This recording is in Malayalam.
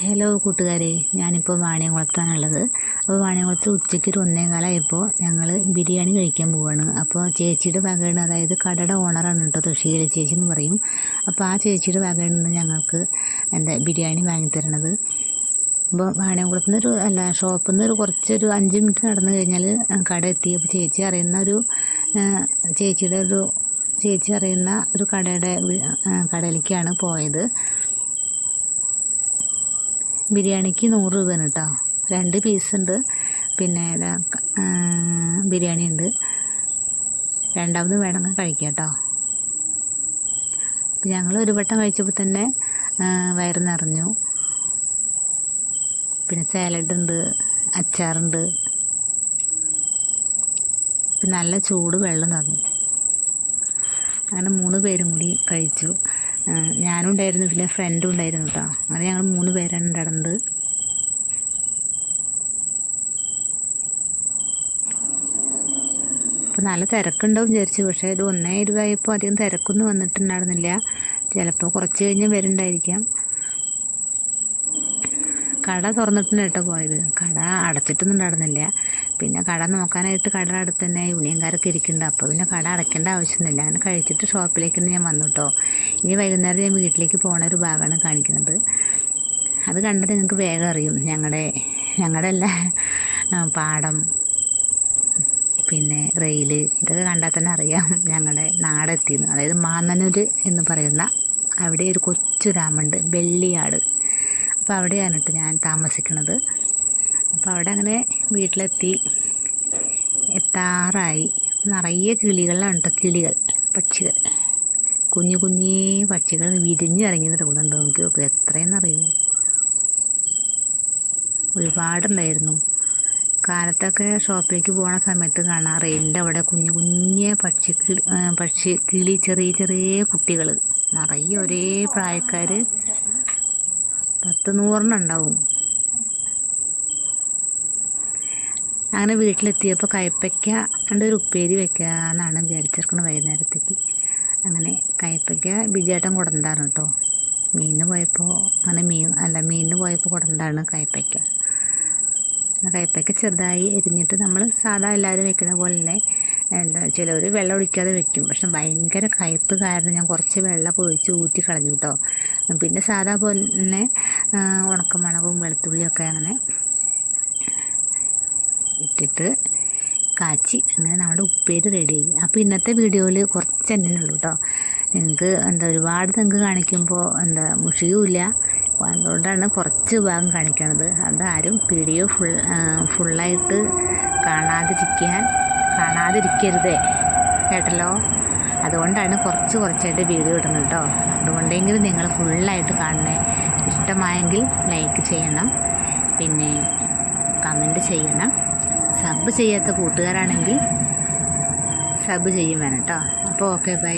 ഹലോ കൂട്ടുകാരെ. ഞാനിപ്പോൾ വാണിയംകുളത്താണുള്ളത്. അപ്പോൾ വാണിയംകുളത്ത് ഉച്ചയ്ക്ക് ഒരു ഒന്നേകാലായപ്പോൾ ഞങ്ങൾ ബിരിയാണി കഴിക്കാൻ പോവാണ്. അപ്പോൾ ചേച്ചിയുടെ വകയാണ് അതായത് കടയുടെ ഓണറാണ് കേട്ടോ തുഷീല ചേച്ചി എന്ന് പറയും. അപ്പോൾ ആ ചേച്ചിയുടെ വകയിൽ നിന്ന് ഞങ്ങൾക്ക് എന്താ ബിരിയാണി വാങ്ങിത്തരണത് അപ്പോൾ വാണിയംകുളത്ത് നിന്നൊരു അല്ല ഷോപ്പിൽ നിന്ന് കുറച്ചൊരു അഞ്ച് മിനിറ്റ് നടന്നു കഴിഞ്ഞാൽ കട എത്തി. അപ്പോൾ ചേച്ചി അറിയുന്ന ഒരു ചേച്ചിയുടെ ഒരു ചേച്ചി അറിയുന്ന ഒരു കടയുടെ കടയിലേക്കാണ് പോയത്. ബിരിയാണിക്ക് നൂറ് രൂപയാണ് കേട്ടോ. രണ്ട് പീസ് ഉണ്ട്. പിന്നെ ബിരിയാണി ഉണ്ട്. രണ്ടാമത് വേണമെങ്കിൽ കഴിക്കാം കേട്ടോ. ഞങ്ങൾ ഒരു വട്ടം കഴിച്ചപ്പോൾ തന്നെ വയറ് നിറഞ്ഞു. പിന്നെ സാലഡ് ഉണ്ട് അച്ചാറുണ്ട് പിന്നെ നല്ല ചൂട് വെള്ളം തന്നു. അങ്ങനെ മൂന്ന് പേരും കൂടി കഴിച്ചു. ഞാനും ഉണ്ടായിരുന്നു പിന്നെ ഫ്രണ്ടും ഉണ്ടായിരുന്നു കേട്ടോ അങ്ങനെ ഞങ്ങൾ മൂന്ന് പേരാണ് ഉണ്ടായിരുന്നത് അപ്പോൾ നല്ല തിരക്കുണ്ടാവും വിചാരിച്ചു. പക്ഷേ ഇത് ഒന്നേ ഇരുപതായപ്പോൾ അധികം തിരക്കൊന്നും വന്നിട്ടുണ്ടായിരുന്നില്ല. ചിലപ്പോൾ കുറച്ച് കഴിഞ്ഞ് വരുന്നുണ്ടായിരിക്കാം. കട തുറന്നിട്ടുണ്ട് കേട്ടോ പോയത്. കട അടച്ചിട്ടൊന്നും ഉണ്ടായിരുന്നില്ല. പിന്നെ കട നോക്കാനായിട്ട് കട അടുത്ത് തന്നെ യൂണിയൻകാരൊക്കെ ഇരിക്കുന്നുണ്ട്. അപ്പോൾ പിന്നെ കട അടയ്ക്കേണ്ട ആവശ്യമൊന്നുമില്ല. അങ്ങനെ കഴിച്ചിട്ട് ഷോപ്പിലേക്ക് ഞാൻ വന്നു കേട്ടോ. ഇനി വൈകുന്നേരം ഞാൻ വീട്ടിലേക്ക് പോണ ഒരു ഭാഗമാണ് കാണിക്കുന്നത്. അത് കണ്ടത് നിങ്ങൾക്ക് വേഗം അറിയും. ഞങ്ങളുടെ ഞങ്ങളുടെ എല്ലാ പാടം പിന്നെ റെയിൽ ഇതൊക്കെ കണ്ടാൽ തന്നെ അറിയാം ഞങ്ങളുടെ നാടെത്തിയെന്ന്. അതായത് മാന്നനൂര് എന്ന് പറയുന്ന അവിടെ ഒരു കൊച്ചു ഗ്രാമമുണ്ട് വെള്ളിയാട്. അപ്പോൾ അവിടെയാണ് കേട്ടോ ഞാൻ താമസിക്കുന്നത്. അപ്പോൾ അവിടെ അങ്ങനെ വീട്ടിലെത്തി. എത്താറായി. നിറയെ കിളികളാണ് കേട്ടോ കിളികൾ പക്ഷികൾ. കുഞ്ഞു കുഞ്ഞേ പക്ഷികൾ വിരിഞ്ഞിറങ്ങിയെന്ന് തോന്നുന്നുണ്ട് നോക്കി നോക്കുക എത്രയെന്നറിയൂ ഒരുപാടുണ്ടായിരുന്നു. കാലത്തൊക്കെ ഷോപ്പിലേക്ക് പോണ സമയത്ത് കാണാം റെയിലിന്റെ അവിടെ കുഞ്ഞു കുഞ്ഞെ പക്ഷി കിളി പക്ഷി കിളി ചെറിയ ചെറിയ കുട്ടികൾ നിറയെ ഒരേ പ്രായക്കാർ പത്ത് നൂറെണ്ണം അങ്ങനെ വീട്ടിലെത്തിയപ്പോൾ കയ്പ്പയ്ക്ക കൊണ്ട് ഒരു ഉപ്പേരി വെക്കുക എന്നാണ് വിചാരിച്ചിരിക്കുന്നത് വൈകുന്നേരത്തേക്ക്. അങ്ങനെ കയ്പ്പയ്ക്ക ബിജേട്ടൻ കൊടുണ്ടാണ് കേട്ടോ. മീനിന് പോയപ്പോൾ അങ്ങനെ മീൻ അല്ല മീനിന് പോയപ്പോൾ കൊടുണ്ടാണ് കയ്പ്പയ്ക്ക കയ്പ്പയ്ക്ക ചെറുതായി എരിഞ്ഞിട്ട് നമ്മൾ സാധാ എല്ലാവരും വെക്കുന്ന പോലെ തന്നെ എന്താ ചിലർ വെള്ളം ഒഴിക്കാതെ വെക്കും. പക്ഷെ ഭയങ്കര കയ്പ്പ് കാരണം ഞാൻ കുറച്ച് വെള്ളം ഒഴിച്ച് ഊറ്റി കളഞ്ഞു കേട്ടോ. പിന്നെ സാധാ പോലെ തന്നെ ഉണക്കമുളകും വെളുത്തുള്ളിയൊക്കെ അങ്ങനെ ഇട്ടിട്ട് കാച്ചി അങ്ങനെ നമ്മുടെ ഉപ്പേരി റെഡിയായി അപ്പോൾ ഇന്നത്തെ വീഡിയോയിൽ കുറച്ച് തന്നെ ഉള്ളൂ കേട്ടോ നിങ്ങൾക്ക് എന്താ ഒരുപാട് നിങ്ങൾക്ക് കാണിക്കുമ്പോൾ എന്താ മുഷിയുമില്ല അതുകൊണ്ടാണ് കുറച്ച് ഭാഗം കാണിക്കണത്. അതാരും വീഡിയോ ഫുൾ ഫുള്ളായിട്ട് കാണാതിരിക്കാൻ കാണാതിരിക്കരുതേ. കേട്ടല്ലോ? അതുകൊണ്ടാണ് കുറച്ച് കുറച്ചായിട്ട് വീഡിയോ ഇടുന്നത് കേട്ടോ അതുകൊണ്ടെങ്കിലും നിങ്ങൾ ഫുള്ളായിട്ട് കാണണേ. ഇഷ്ടമായെങ്കിൽ ലൈക്ക് ചെയ്യണം. പിന്നെ കമന്റ് ചെയ്യണം. ചെയ്യാത്ത കൂട്ടുകാരാണെങ്കിൽ സബ് ചെയ്യും വേണം കേട്ടോ. അപ്പോൾ ഓക്കെ ബൈ.